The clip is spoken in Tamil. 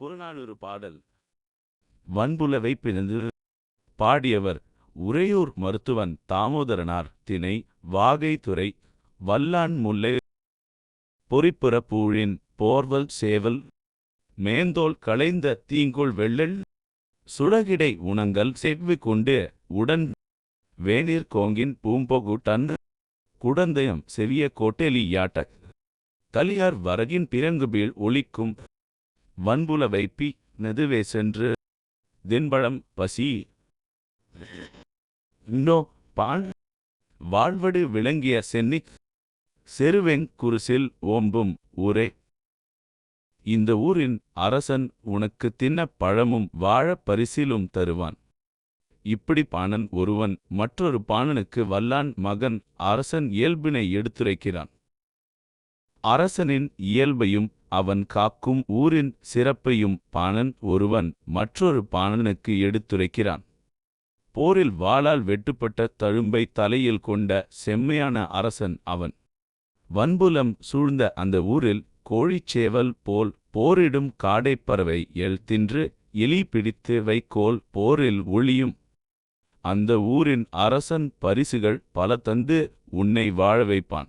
புறநானூறு பாடல். வன்புலவை பிறந்து பாடியவர் உறையூர் மருத்துவன் தாமோதரனார் திணை வாகைத்துறை வல்லான் முல்லை பொறிப்புற பூழின் போர்வல் சேவல் மேந்தோல் களைந்த தீங்கோள் வெள்ளல் சுடகிடை உணங்கள் செவ்வி கொண்டு உடன் வேநீர் கோங்கின் பூம்பொகுட்டன் குடந்தயம் செவிய கோட்டெலி யாட்ட கலியார் வரகின் பிறங்குபீழ் ஒளிக்கும் வன்புல வைப்பி நெதுவே சென்று தின்பழம் பசி. நோ பால் வாழ்வடு விளங்கிய சென்னிக் செருவெங் குருசில் ஓம்பும் ஊரே. இந்த ஊரின் அரசன் உனக்கு தின்ன பழமும் வாழப் பரிசிலும் தருவான். இப்படி பாணன் ஒருவன் மற்றொரு பாணனுக்கு வல்லான் மகன் அரசன் இயல்பினை எடுத்துரைக்கிறான். அரசனின் இயல்பையும் அவன் காக்கும் ஊரின் சிறப்பையும் பாணன் ஒருவன் மற்றொரு பாணனுக்கு எடுத்துரைக்கிறான். போரில் வாளால் வெட்டுப்பட்ட தழும்பை தலையில் கொண்ட செம்மையான அரசன் அவன். வன்புலம் சூழ்ந்த அந்த ஊரில் கோழிச்சேவல் போல் போரிடும் காடைப்பறவை எல் தின்று எலி பிடித்து வைக்கோல் போரில் ஒளியும். அந்த ஊரின் அரசன் பரிசுகள் பல தந்து உன்னை வாழ வைப்பான்.